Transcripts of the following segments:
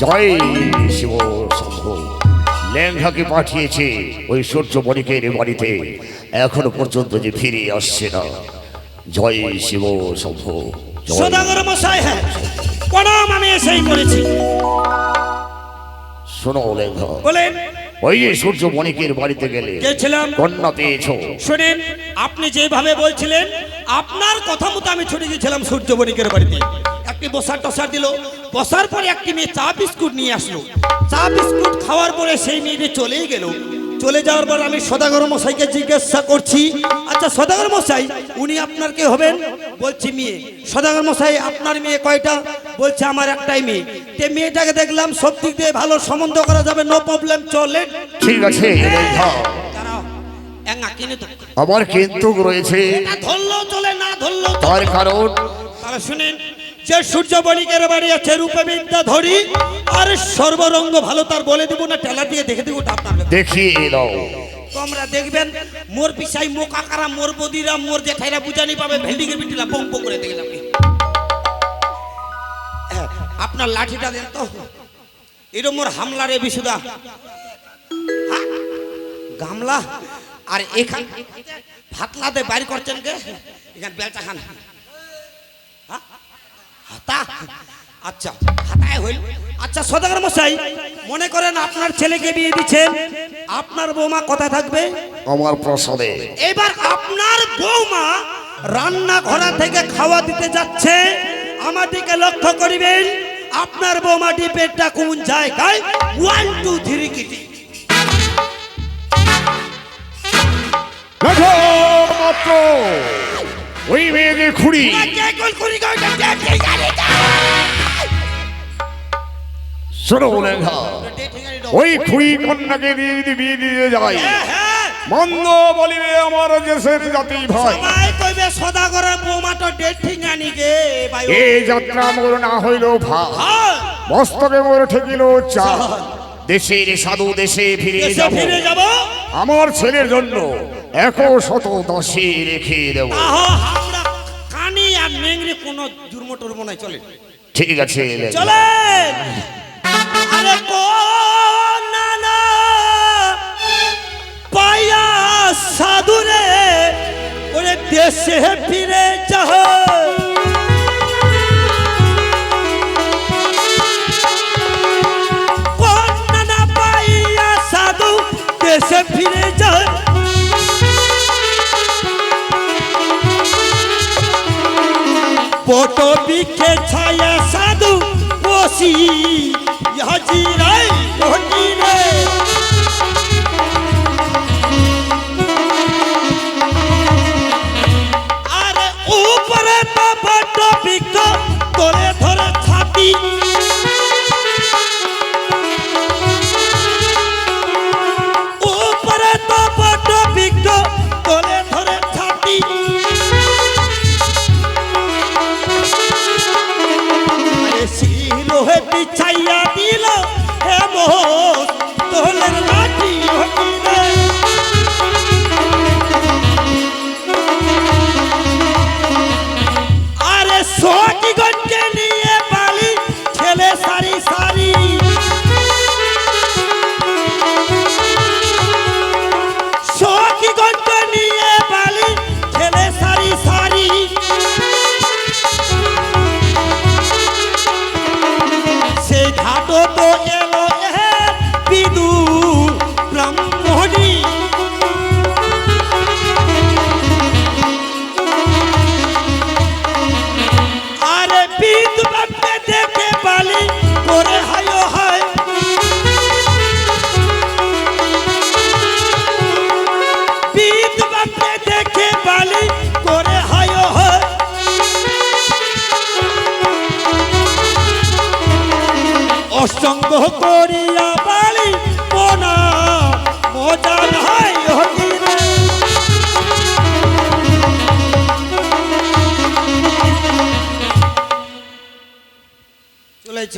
জয় শিব শম্ভু। লেঙ্গাকে পাঠিয়েছে ওই সূর্য বণিকের বাড়িতে। এখনও পর্যন্ত যে ফিরে আসছে না। জয় শিব শম্ভু সদাগর মশাই হ্যাঁ প্রণাম আমি এসেই করেছি। শোনো বলেন। ওই যে সূর্য বণিকের বাড়িতে গেলে। গেছিলাম। কন্যা পেয়েছ। শুনেন আপনি যেভাবে বলছিলেন আপনার কথা মতো আমি ছুটে গিয়েছিলাম সূর্য বণিকের বাড়িতে। একটি বসার টসার দিল বসার পরে একটি মেয়ে চা বিস্কুট নিয়ে আসলো। চা বিস্কুট খাওয়ার পরে সেই মেয়েটি চলেই গেল। চলে যাওয়ার পর আমি সদাগর মশাইকে জিজ্ঞাসা করছি আচ্ছা সদাগর মশাই উনি আপনার কে হবেন? বলছি মেয়ে। সদাগর মশাই আপনার মেয়ে কয়টা? বলছে আমার একটাই মেয়ে। তে মেয়েটাকে দেখলাম সব দিক দিয়ে ভালো সম্বন্ধ করা যাবে নো প্রবলেম চলে। ঠিক আছে আমার কিন্তু রয়েছে। না ধরলেও চলে না ধরলেও চলে। তার কারণ তাহলে শুনেন যে সূর্য বণিকের বাড়ি আছে রূপে বিদ্যা ধরি আর সর্বরঙ্গ ভালো তার বলে দিব না টেলা দিয়ে দেখে দিব। দেখিয়ে দাও তোমরা দেখবেন মোর পিসাই মো কাকারা মোর বদিরা মোর জেঠাইরা বুঝানি পাবে ভেন্ডিকে বিটিলা পং পং করে দেখে যাবে হ্যাঁ, আপনার লাঠিটা দেন তো এটা মোর হামলারে বিশুদা হ্যাঁ? গামলা আর এখান ভাতলাতে বাইর করছেন কে এখান বেলটা খান? হাতা? আচ্ছা হাতায় হইল। আচ্ছা সদাগর মশাই মনে করেন আপনার ছেলেকে বিয়ে দিচ্ছেন। আপনার বৌমা কোথায় থাকবে? আমার প্রসাদে। এবার আপনার বৌমা রান্না ঘরা থেকে খাওয়া দিতে যাচ্ছে। আমাদেরকে লক্ষ্য করিবেন আপনার বৌমা ডিপেরটা কোন জায়গায়? ওয়ান টু থ্রি কিটি মাত্র। ওই মেয়েদের খুঁড়ি। শোনো ওই খুঁড়ি কন্যাকে দিয়ে যদি বিয়ে দিয়ে যায় মন্দ বলিবে আমার দেশের জাতি ভাই। সবাই কইবে সদাগরের বৌমা তো ডেট ঠিক আনি গে ভাই এই যাত্রা মোর না হইল ভাই হ্যাঁ, মস্তকে মোর ঠেকিল চা দেশের সাধু দেশে ফিরে দেশে ফিরে যাব। আমার ছেলের জন্য এক শত দশে রেখে দেব। কানি আর মেংরি কোনো জুর্ম টুর্ম নাই চলে ঠিক আছে চলে আরে না না পায়া সাধুরে ওরে দেশে ফিরে যাহ পটো বিখে ছায়া সাধু বসি। হাজিরাই ঘটি রে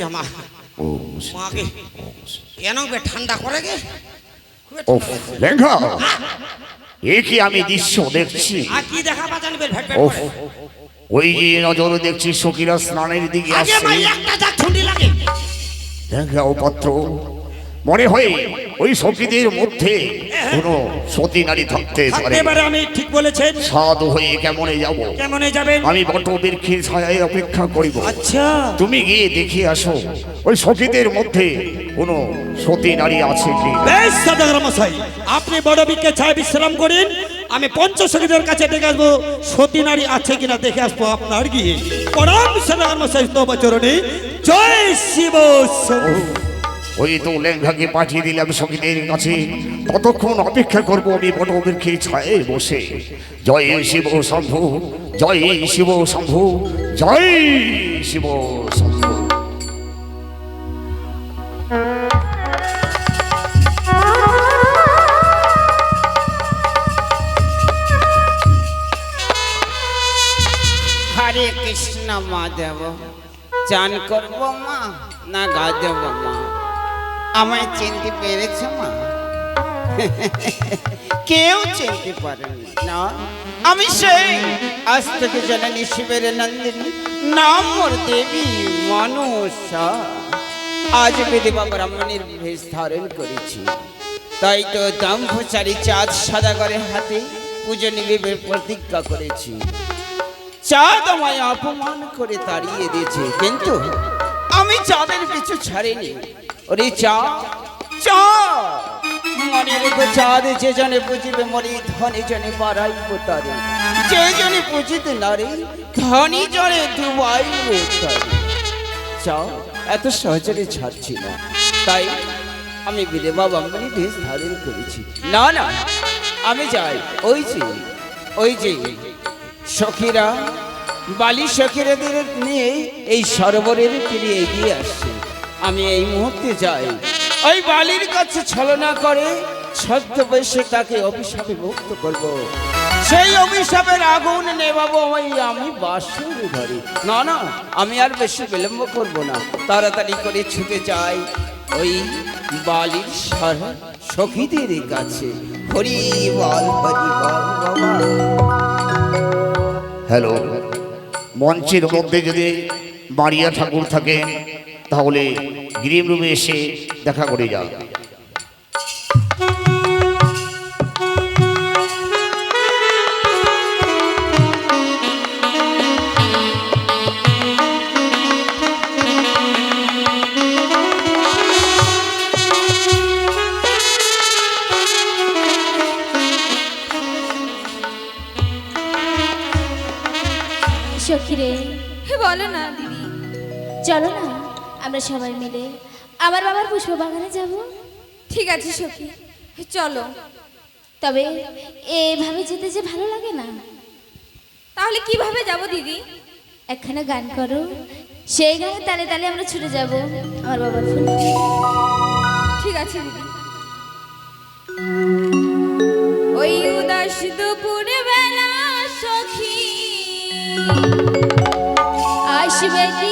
আমার। মাকে কেন বে ঠান্ডা করে গে ও লেঙ্গা এ কি আমি দৃশ্য দেখছি? কি দেখা পাচ্ছেন ভেট ও ওই যে নজর দেখছি সকিরা স্নানের দিকে আসছে। একটা ছুটি লাগে। লেঙ্গা পাত্র। মনে হয় ওই সখীদের মধ্যে কোনো সতী নারী থাকতে পারে থাকতে পারে আমি ঠিক বলেছেন। সাধু হয়ে কেমনে যাব? কেমনে যাবেন? আমি বট বৃক্ষের ছায়ায় অপেক্ষা করিব। আচ্ছা। তুমি গিয়ে দেখে আসো ওই সখীদের মধ্যে কোনো সতী নারী আছে কি? বেশ সদাগর মশাই আপনি বড় বিকে ছায় বিশ্রাম করেন। আমি পঞ্চশরীদের কাছে দেখে আসব সতী নারী আছে কিনা দেখে আসব আপনার গিয়ে। পরম সদাগর মশাই তব চরণে জয় শিব। ওই তো লেঙ্গাকে পাঠিয়ে দিলাম সখীদের কাছে। ততক্ষণ অপেক্ষা করব আমি বট বৃক্ষের ছায়ে বসে। জয় শিব শম্ভু, জয় শিব শম্ভু, জয় শিব শম্ভু। হরে কৃষ্ণ মা দেব, চান করব মা না গা দেব মা? আমায় চিনতে পেরেছ মা? কেউ চিনতে পারেনি। না, আমি সেই আজ থেকে জননী শিবের নন্দিনী, নাম মোর দেবী মনুষা। আজ বিধবা ব্রাহ্মণের ভেষ ধারণ করেছি। তাই তো দাম্ভচারী চাঁদ সাদা করে হাতে পুজো নিবেবের প্রতিজ্ঞা করেছি। চাঁদ আমায় অপমান করে তাড়িয়ে দিয়েছে, কিন্তু আমি চাঁদের পিছু ছাড়িনি। ওরে চা। চা। মনে রেখো চাঁদ যে জনে বুঝিবে মরি, ধনী জনে বাড়াইব তারে যে জনে বুঝিতে নারে ধনী জনে ডুবাইব তারে চাঁদ এত সহজে ছাড়ছি না। তাই আমি বিধবা বাম্মানি বেশ ধারণ করেছি। না না, আমি যাই। ওই যে ওই যে, সখীরা, বালি সখীরাদের নিয়ে এই সরোবরের তীরে এগিয়ে আসছে। আমি এই মুহূর্তে যাই। ওই বালির কাছে ছলনা করে ছদ্মবেশে তাকে অভিশাপে মুক্ত করব। সেই অভিশাপের আগুন নেবাবো ওই আমি বাসুর ঘরে। না না আমি আর বেশি বিলম্ব করব না। তাড়াতাড়ি করে ছুটে যাই ওই বালির সর সখীদের কাছে। হরি বল হরি বল বাবা। হ্যালো মঞ্চের মধ্যে যদি মারিয়া ঠাকুর থাকেন তাহলে গ্রিম রুমে এসে দেখা করে যান। সখী রে বলো না দিদি। চলো না। আমরা সবাই মিলে আমার বাবার পুষ্প বাগানে যাব। ঠিক আছে সখী। চলো। তবে এভাবে যেতে যে ভালো লাগে না। তাহলে কীভাবে যাব দিদি? একখানা গান করো। সেই গানের তালে তালে আমরা ছুটে যাব। আমার বাবার ফুল ঠিক আছে দিদি। ওই উদাস দুপুরে বেলা সখী। আসবে কি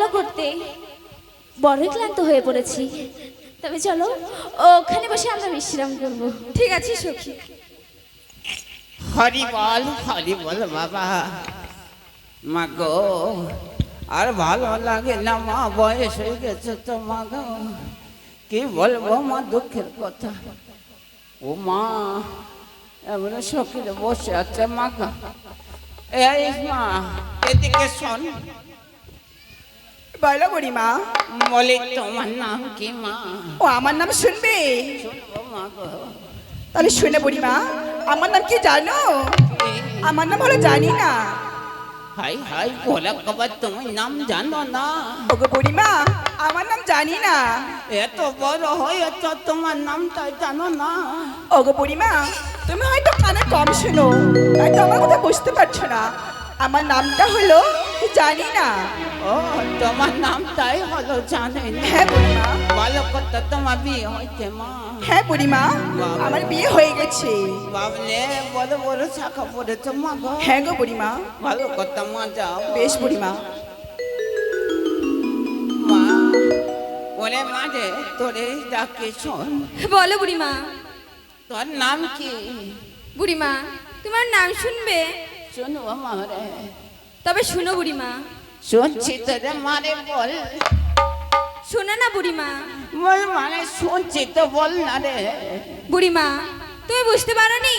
খেলাধুলা করতে বড়ই ক্লান্ত হয়ে পড়েছি। তবে চলো, ওখানে বসে আমরা বিশ্রাম করব। ঠিক আছে, সখী। হরি বল হরি বল বাবা। মা গো আর ভালো লাগে না মা, বয়স হয়ে গেছে তো মা গো কি বলব মা, দুঃখের কথা। ও মা এবারে সকিলে বসে আছে মা গো এই মা, এদিকে শোন। বলো বুড়িমা। বলে তোমার নাম কি মা? ও আমার নাম শুনবে? তাহলে শুনে বুড়িমা আমার নাম কি জানো? আমার নাম হলো জানি না হাই হাই বলা কবার তুমি নাম জানো না? ওগো বুড়িমা আমার নাম জানি না এত বড় হয়েছ তোমার নামটা জানো না? ওগো বুড়িমা তুমি হয়তো কানে কম শোনো তাই তো আমার কথা বুঝতে পারছ না। আমার নামটা হলো জানি না ও তোমার নামটাই হলো জানে না। হ্যাঁ বুড়িমা। ভালো কথা তোমার বিয়ে হইতে মা। হ্যাঁ বুড়িমা আমার বিয়ে হয়ে গেছে। বাবলে বড় বড় শাখা পড়েছ মা গো। হ্যাঁ গো বুড়িমা। ভালো কথা মা যাও। বেশ বুড়িমা। মা ওরে মা রে তোরে ডাকে শোন। বলো বুড়িমা। তোর নাম কি? বুড়িমা তোমার নাম শুনবে? শুনব মা রে। তবে শুনো বুড়িমা। শুনছি তোরে মারে বল। শোনো না বুড়িমা। বল মানে শুনছি তো বল না রে। বুড়িমা তুমি বুঝতে পারোনি?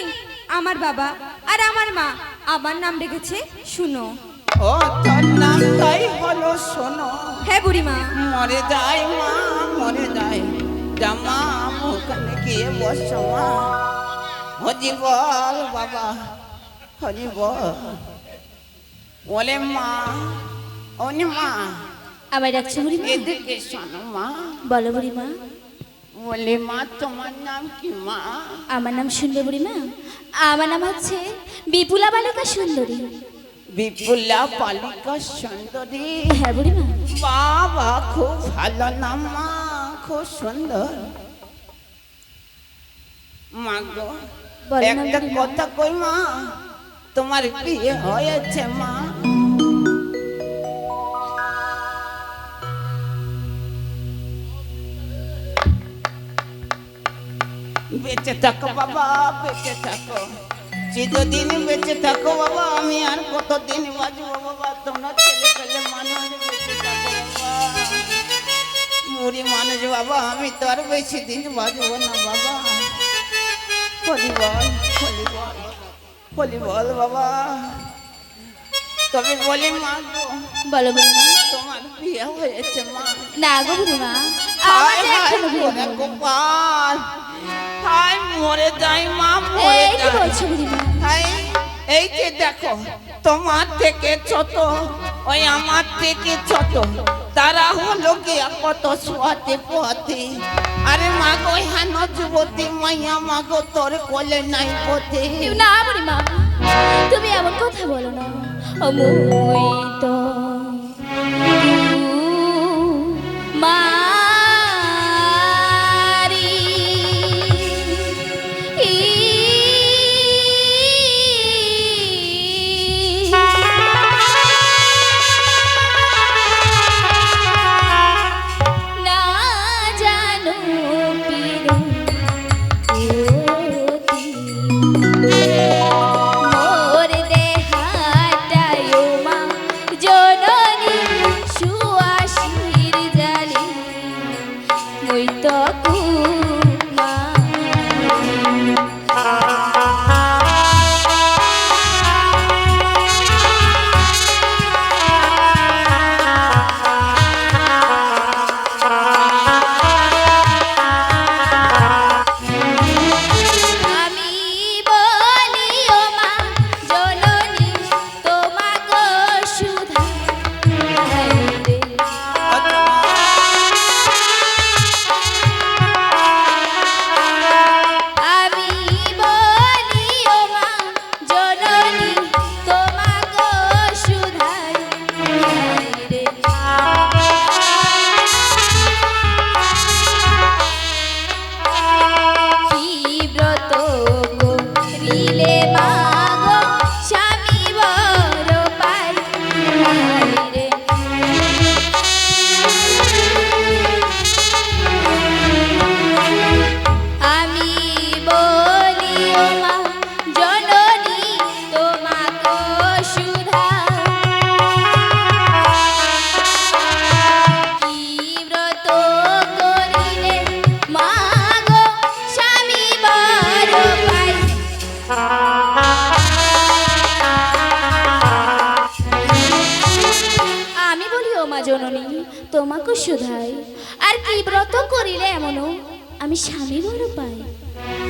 আমার বাবা আর আমার মা আমার নাম রেখেছে শুনো। ও তোর নামটাই হলো শোনো। হ্যাঁ বুড়িমা। মরে যায় মা মরে যায় জামা ওখানে গিয়ে বসো মা। হরি বল বাবা হরি বল। ওলে মা ওনি মা। আমায় ডাকছো বুড়িমা এদিকে শোনো মা। বলো বুড়িমা বলে মা তোমার নাম কি মা? আমার নাম শুনবে বুড়িমা আমার নাম হচ্ছে বিপুলা বালিকা সুন্দরী। বিপুলা বালিকা সুন্দরী। হ্যাঁ বুড়িমা বাবা খুব ভালো নাম মা খুব সুন্দর। মা গো একটা কথা কই মা? তোমার বিয়ে হয়েছে মা। বেঁচে থাকো বাবা বেঁচে থাকো। চিরদিন বেঁচে থাকো বাবা আমি আর কতদিন বাঁচবো বাবা? তোমরা ছেলে পেলে মানুষ বেঁচে থাকো বাবা। বুড়ি মানুষ বাবা আমি তো আর বেশি দিন বাঁচবো না বাবা। হলি বল হলি বল হলি বল বাবা। তবে বলি মা গো বলো বুড়িমা তোমার বিয়ে হয়েছে মা। না গো বুড়িমা আমার হায় তো হায় এখনও বিয়ে গোপাল। হায় মরে যাই মা মরে যাই। এই যে দেখো তোমার থেকে ছোট ওই আমার থেকে ছোট। তারা হলো গিয়া কত সোয়াতে পথে আরে মা গো হেন যুবতী মাইয়া মা গো তোর কোলে নাই পথে। না তুমি এমন কথা বলো না। তো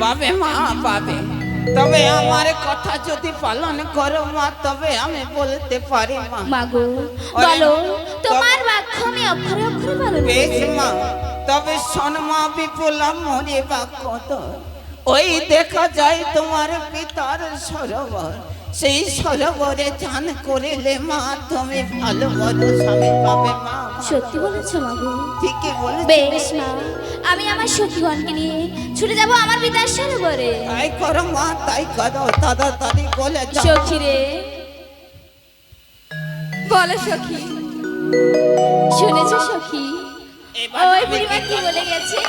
পাবে মা। পাবে। তবে আমার কথা যদি পালন করো মা তবে আমি বলতে পারি মা। মাগো ওরে, বলো তবে- তোমার বাক্য আমি অক্ষরে অক্ষরে পালন বেশ করব। মা তবে বিপুলা মরে বাক্য তো। ওই দেখা যায় তোমার পিতার সরোবর। সেই সরোবরে চান করিলে মা তুমি ভালো বলো স্বামী পাবে মা। সত্যি বলেছ মাগো ঠিকই বলেছি। বেশ মা আমি আমার সখীগণকে নিয়ে ছুটে যাব আমার পিতার সরোবরে। তাই করো মা তাই করো তাড়াতাড়ি বলে যাও। সখী রে। বলো সখী। শুনেছ সখী? ওই বুড়িমা কি কি বলে গেছে?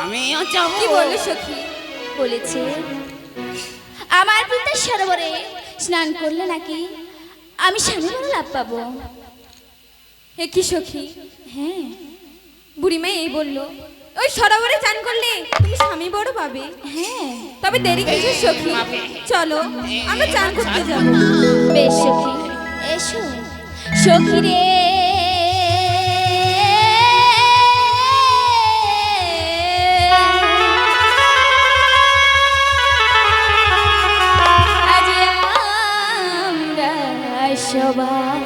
আমিও যাব। কি বলল সখী? বলেছে আমার পিতার সরোবরে স্নান করলে নাকি আমি স্বামী লাভ পাবো? এ কি সখী? হ্যাঁ। বুড়িমা এই বলল, ওই সরোবরে চান করলে তুমি স্বামী বড় পাবে? হ্যাঁ। তবে দেরি কিছু সখী? চলো, আমরা চান করতে যাব। বেশ সখী, এসো। সখী রে সবাই